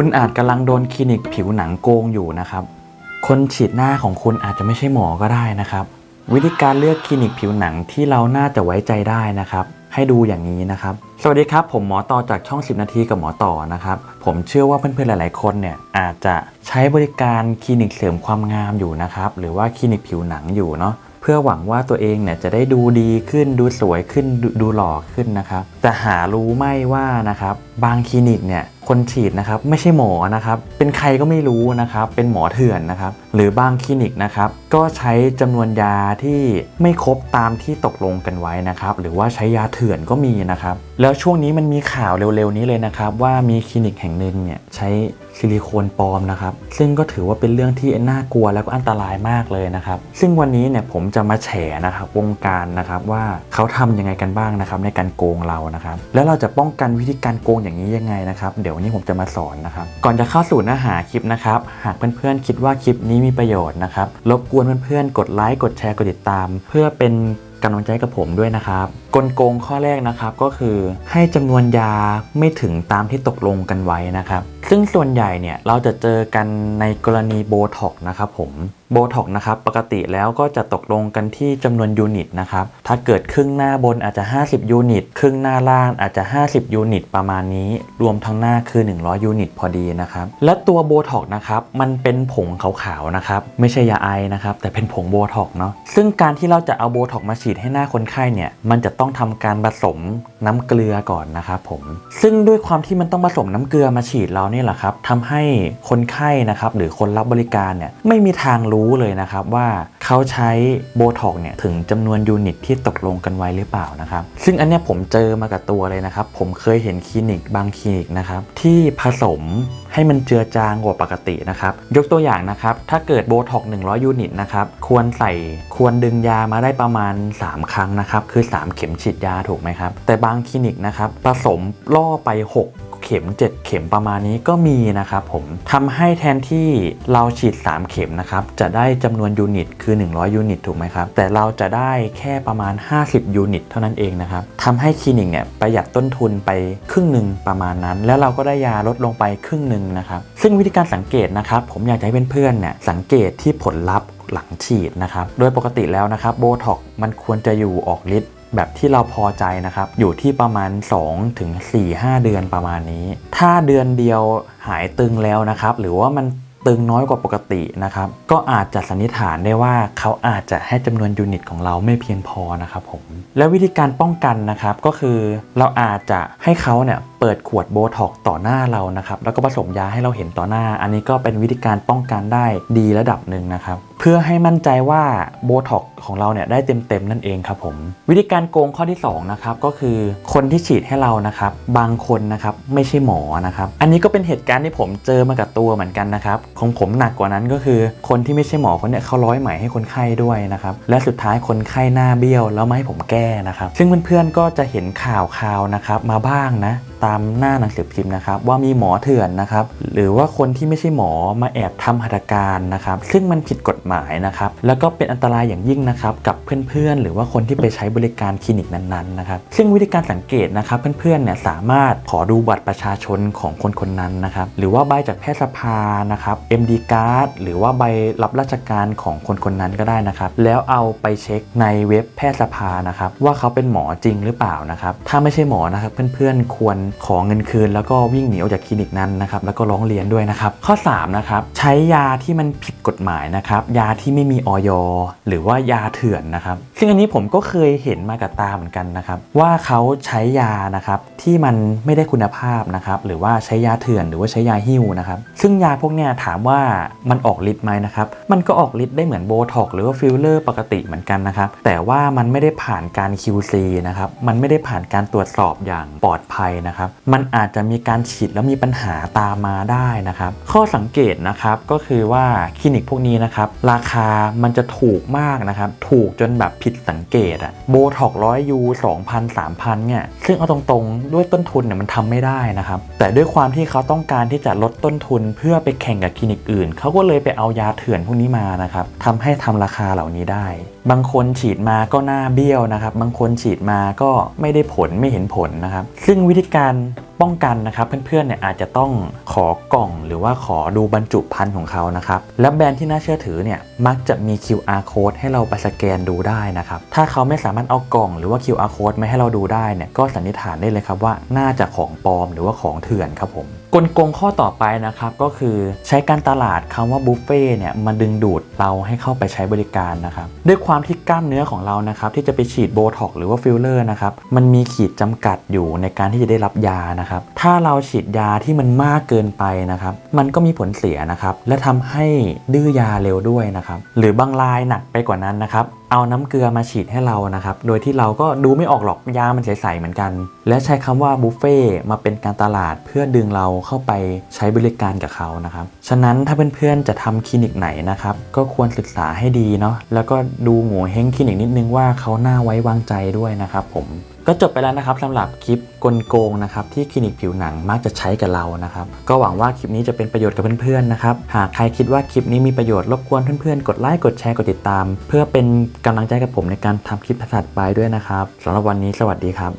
คุณอาจกำลังโดนคลินิกผิวหนังโกงอยู่นะครับ คนฉีดหน้าของคุณอาจจะไม่ใช่หมอก็ได้นะครับ วิธีการเลือกคลินิกผิวหนังที่เราน่าจะไว้ใจได้นะครับ ให้ดูอย่างนี้นะครับ สวัสดีครับ ผมหมอต่อจากช่อง 10 นาทีกับหมอต่อนะครับ ผมเชื่อว่าเพื่อนๆหลาย ๆ คนเนี่ยอาจจะใช้บริการคลินิกเสริมความงามอยู่นะครับ หรือว่าคลินิกผิวหนังอยู่เนาะเพื่อหวังว่าตัวเองเนี่ยจะได้ดูดีขึ้นดูสวยขึ้นดดูหล่อขึ้นนะครับแต่หารู้ไหม่ว่านะครับบางคลินิกเนี่ย คนฉีดนะครับไม่ใช่หมอนะครับ เป็นใครก็ไม่รู้นะครับ เป็นหมอเถื่อนนะครับ หรือบางคลินิกนะครับ ก็ใช้จำนวนยาที่ไม่ครบตามที่ตกลงกันไว้นะครับ หรือว่าใช้ยาเถื่อนก็มีนะครับ แล้วช่วงนี้มันมีข่าวเร็วๆนี้เลยนะครับ ว่ามีคลินิกแห่งหนึ่งเนี่ยใช้ ซิลิโคนปลอมนะครับ ซึ่งก็ถือว่าเป็นเรื่องที่น่ากลัวแล้วก็อันตรายมากเลยนะครับ ซึ่งวันนี้เนี่ยผมจะมาแฉนะครับวงการนะครับว่าเขาทำยังไงกันบ้างนะครับในการโกงเรานะครับ แล้วเราจะป้องกันวิธีการโกงอย่างนี้ยังไงนะครับ เดี๋ยววันนี้ผมจะมาสอนนะครับ ก่อนจะเข้าสู่เนื้อหาคลิปนะครับ หากเพื่อนๆคิดว่าคลิปนี้มีประโยชน์นะครับ รบกวนเพื่อนๆกดไลค์กดแชร์กดติดตาม เพื่อเป็นกำลังใจกับผมด้วยนะครับ กลโกงข้อแรกนะครับก็คือให้จำนวนยาไม่ถึงตามที่ตกลงกันไว้นะครับ ซึ่งส่วนใหญ่เนี่ยเราจะเจอกันในกรณีโบท็อกนะครับผม โบท็อกนะครับปกติแล้วก็จะตกลงกันที่จำนวนยูนิตนะครับถ้าเกิดครึ่งหน้าบนอาจจะ 50 ยูนิต ครึ่งหน้าล่างอาจจะ 50 ยูนิต ประมาณนี้ รวมทั้งหน้าคือ 100 ยูนิต พอดีนะครับและตัวโบท็อกนะครับมันเป็นผงขาวๆนะครับไม่ใช่ยาไอนะครับแต่เป็นผงโบท็อกเนาะซึ่งการที่เราจะเอาโบท็อกมาฉีดให้หน้าคนไข้เนี่ยมันจะต้องทำการผสมน้ำเกลือก่อนนะครับผมซึ่งด้วยความที่มันต้องผสมน้ำเกลือมาฉีดเราเนี่ยแหละครับทำให้คนไข้นะครับหรือคนรับบริการเนี่ยไม่มีทางรูู้้เลยนะครับว่าเขาใช้โบท็อกเนี่ยถึงจำนวนยูนิตที่ตกลงกันไว้หรือเปล่านะครับ ซึ่งอันเนี้ยผมเจอมากับตัวเลยนะครับ ผมเคยเห็นคลินิกบางคลินิกนะครับที่ผสมให้มันเจือจางกว่าปกตินะครับ ยกตัวอย่างนะครับ ถ้าเกิดโบท็อก100 ยูนิตนะครับ ควรใส่ควรดึงยามาได้ประมาณ 3 ครั้งนะครับ คือ 3 เข็มฉีดยาถูกไหมครับ แต่บางคลินิกนะครับ ผสมล่อไป 6 เข็ม 7 เข็มประมาณนี้ก็มีนะครับผมทำให้แทนที่เราฉีด 3 เข็มนะครับจะได้จำนวนยูนิตคือ 100 ยูนิตถูกไหมครับ แต่เราจะได้แค่ประมาณ 50 ยูนิตเท่านั้นเองนะครับทำให้คลินิกเนี่ยประหยัดต้นทุนไปครึ่งหนึ่งประมาณนั้น แล้วเราก็ได้ยาลดลงไปครึ่งหนึ่งนะครับ ซึ่งวิธีการสังเกตนะครับ ผมอยากจะให้เพื่อนๆเนี่ยสังเกตที่ผลลัพธ์หลังฉีดนะครับ โดยปกติแล้วนะครับโบท็อกมันควรจะอยู่ออกฤทธิ์ แบบที่เราพอใจนะครับ อยู่ที่ประมาณ2ถึง4 5 เดือนประมาณนี้ ถ้าเดือนเดียวหายตึงแล้วนะครับ หรือว่ามันตึงน้อยกว่าปกตินะครับ ก็อาจจะสันนิษฐานได้ว่าเขาอาจจะให้จำนวนยูนิตของเราไม่เพียงพอนะครับผม และวิธีการป้องกันนะครับก็คือเราอาจจะให้เขาเนี่ยเปิดขวดโบท็อกต่อหน้าเรานะครับ แล้วก็ผสมยาให้เราเห็นต่อหน้า อันนี้ก็เป็นวิธีการป้องกันได้ดีระดับหนึ่งนะครับ เพื่อให้มั่นใจว่าโบท็อกของเราเนี่ยได้เต็มๆนั่นเองครับผม วิธีการโกงข้อที่2นะครับก็คือคนที่ฉีดให้เรานะครับ บางคนนะครับไม่ใช่หมอนะครับอันนี้ก็เป็นเหตุการณ์ที่ผมเจอมากับตัวเหมือนกันนะครับของผมหนักกว่านั้นก็คือ คนที่ไม่ใช่หมอคนเนี้ยเขาร้อยไหมให้คนไข้ด้วยนะครับและสุดท้ายคนไข้หน้าเบี้ยวแล้วมาให้ผมแก้นะครับซึ่งเพื่อนๆก็จะเห็นข่าวข่าวนะครับมาบ้างนะ ตามหน้าหนังสือพิมพ์นะครับว่ามีหมอเถื่อนนะครับหรือว่าคนที่ไม่ใช่หมอมาแอบทำหัตถการนะครับซึ่งมันผิดกฎหมายนะครับแล้วก็เป็นอันตรายอย่างยิ่งนะครับกับเพื่อนๆ หรือว่าคนที่ไปใช้บริการคลินิกนั้นๆนะครับซึ่งวิธีการสังเกตนะครับเพื่อนๆเนี่ยสามารถขอดูบัตรประชาชนของคนคนนั้นนะครับหรือว่าใบจากแพทยสภานะครับ MD card หรือว่าใบรับราชการของคนคนนั้นก็ได้นะครับแล้วเอาไปเช็คในเว็บแพทยสภานะครับว่าเขาเป็นหมอจริงหรือเปล่านะครับถ้าไม่ใช่หมอนะครับเพื่อนๆควรขอเงินคืน แล้วก็วิ่งหนีออกจากคลินิกนั้นนะครับแล้วก็ร้องเรียนด้วยนะครับข้อ3นะครับใช้ยาที่มันผิดกฎหมายนะครับยาที่ไม่มีออยหรือว่ายาเถื่อนนะครับซึ่งอันนี้ผมก็เคยเห็นมากับตาเหมือนกันนะครับว่าเขาใช้ยานะครับที่มันไม่ได้คุณภาพนะครับหรือว่าใช้ยาเถื่อนหรือว่าใช้ยาหิ้วนะครับซึ่งยาพวกเนี้ยถามว่ามันออกฤทธิ์ไหมนะครับมันก็ออกฤทธิ์ได้เหมือนโบท็อกหรือว่าฟิลเลอร์ปกติเหมือนกันนะครับแต่ว่ามันไม่ได้ผ่านการ QC นะครับมันไม่ได้ผ่านการตรวจสอบอย่างปลอดภัยนะครับมันอาจจะมีการฉีดแล้วมีปัญหาตามมาได้นะครับ ข้อสังเกตนะครับก็คือว่าคลินิกพวกนี้นะครับราคามันจะถูกมากนะครับถูกจนแบบผิดสังเกตอะโบท็อกร้อยยูสองพันสามพันเนี่ยซึ่งเอาตรงๆด้วยต้นทุนเนี่ยมันทำไม่ได้นะครับแต่ด้วยความที่เขาต้องการที่จะลดต้นทุนเพื่อไปแข่งกับคลินิกอื่น เขาก็เลยไปเอายาเถื่อนพวกนี้มานะครับทำให้ทำราคาเหล่านี้ได้ บางคนฉีดมาก็หน้าเบี้ยวนะครับ บางคนฉีดมาก็ไม่ได้ผลไม่เห็นผลนะครับ ซึ่งวิธีการการ ป้องกันนะครับเพื่อนๆเนี่ยอาจจะต้องขอกล่องหรือว่าขอดูบรรจุภัณฑ์ของเขานะครับและแบรนด์ที่น่าเชื่อถือเนี่ยมักจะมี QR code ให้เราไปสแกนดูได้นะครับถ้าเขาไม่สามารถเอากล่องหรือว่า QR code มาให้เราดูได้เนี่ยก็สันนิษฐานได้เลยครับว่าน่าจะของปลอมหรือว่าของเถื่อนครับผมกลโกงข้อต่อไปนะครับก็คือใช้การตลาดคำว่าบุฟเฟ่เนี่ยมาดึงดูดเราให้เข้าไปใช้บริการนะครับด้วยความที่กล้ามเนื้อของเรานะครับที่จะไปฉีดโบท็อกหรือว่าฟิลเลอร์นะครับมันมีขีดจำกัดอยู่ในการที่จะได้รับยานะครับถ้าเราฉีดยาที่มันมากเกินไปนะครับ มันก็มีผลเสียนะครับ และทำให้ดื้อยาเร็วด้วยนะครับ หรือบางรายหนักไปกว่านั้นนะครับเอาน้ำเกลือมาฉีดให้เรานะครับ โดยที่เราก็ดูไม่ออกหรอกยามันใสๆเหมือนกัน และใช้คำว่าบุฟเฟ่มาเป็นการตลาดเพื่อดึงเราเข้าไปใช้บริการกับเขานะครับ ฉะนั้นถ้าเพื่อนๆจะทำคลินิกไหนนะครับ ก็ควรศึกษาให้ดีเนาะ แล้วก็ดูหมูเฮงคลินิกนิดนึงว่าเขาน่าไว้วางใจด้วยนะครับผม ก็จบไปแล้วนะครับสำหรับคลิปกลโกงนะครับที่คลินิกผิวหนังมักจะใช้กับเรานะครับ ก็หวังว่าคลิปนี้จะเป็นประโยชน์กับเพื่อนๆนะครับ หากใครคิดว่าคลิปนี้มีประโยชน์รบกวนเพื่อนๆกดไลค์กดแชร์กดติดตาม เพื่อเป็นกำลังใจกับผมในการทำคลิปถัดไปด้วยนะครับสำหรับวันนี้สวัสดีครับ